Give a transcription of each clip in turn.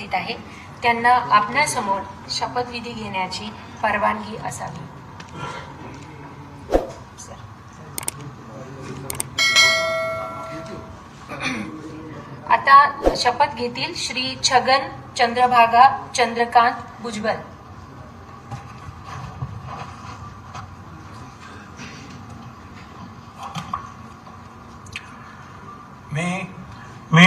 उपस्थित आहे. त्यांना आपणासमोर शपथविधी घेण्याची परवानगी असावी. आता शपथ घेतील श्री छगन चंद्रभागा चंद्रकांत भुजबल मी मी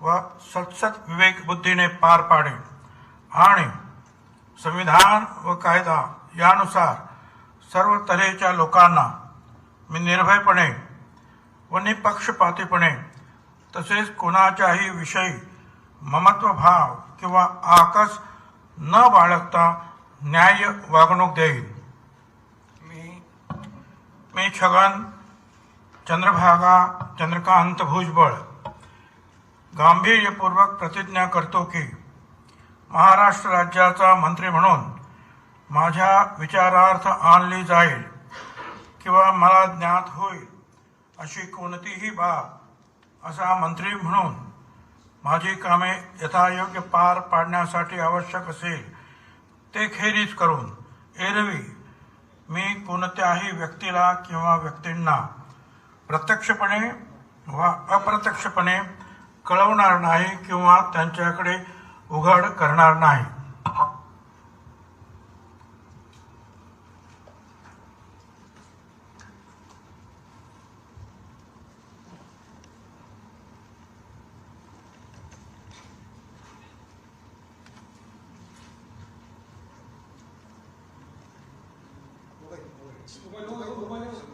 व सत्सत विवेक बुद्धीने पार पाडेन आणि संविधान व कायदा यानुसार सर्व तऱ्हेच्या लोकांना मी निर्भयपणे व निपक्षपातीपणे तसेच कोणाच्याही विषयी ममत्वभाव किंवा आकस न बाळगता न्याय वागणूक देईन मी मी छगन चंद्रभागा चंद्रकांत भुजबळ. गांभीर्यपूर्वक प्रतिज्ञा करतो की महाराष्ट्र राज्याचा मंत्री म्हणून माझ्या विचारार्थ आणली जाईल किंवा मला ज्ञात होईल अशी कोणतीही बाब असा मंत्री म्हणून माझी कामे यथायोग्य पार पाडण्यासाठी आवश्यक असेल ते खेरीज करून एरवी मी कोणत्याही व्यक्तीला किंवा व्यक्तींना प्रत्यक्षपणे वा अप्रत्यक्षपणे कळवणार नाही किंवा त्यांच्याकडे उघड करणार नाही. खाली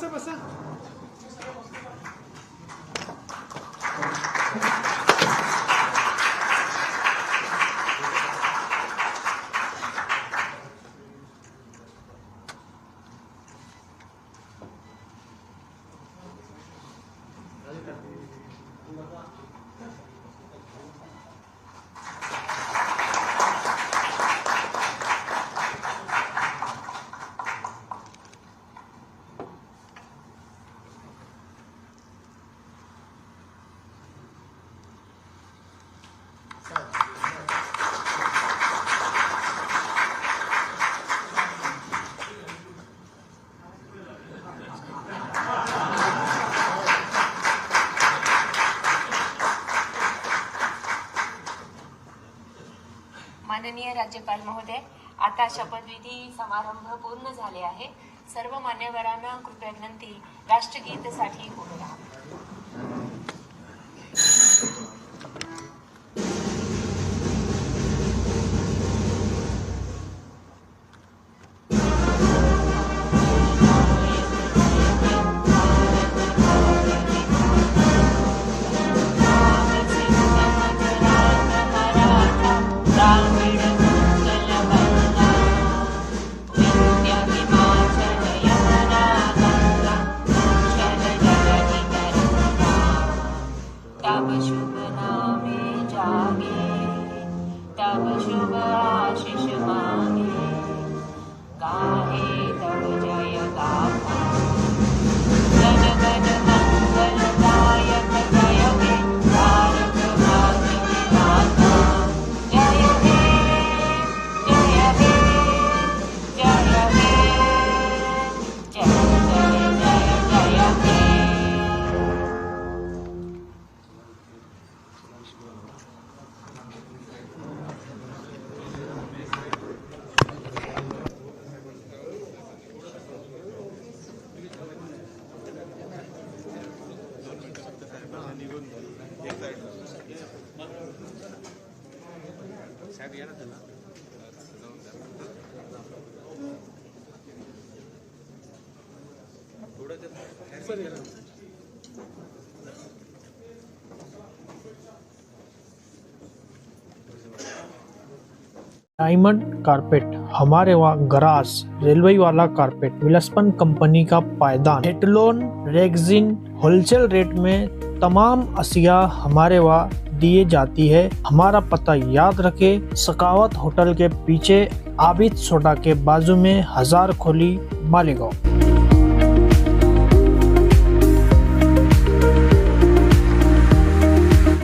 pasa, pasa. माननीय राज्यपाल महोदय आता शपथविधी समारंभ पूर्ण झाले आहे. सर्व मान्यवरांना कृपया विनंती राष्ट्रगीतसाठी उभे राहा डायमंड कारपेट हमारे वहाँ ग्रास, रेलवे वाला कारपेट विलस्पन कंपनी का पायदान। हेटलोन रेगजिन होलसेल रेट में तमाम असिया हमारे वहाँ दिए जाती है। हमारा पता याद रखे सकावत होटल के पीछे आबिद सोडा के बाजू में हजार खोली मालेगांव।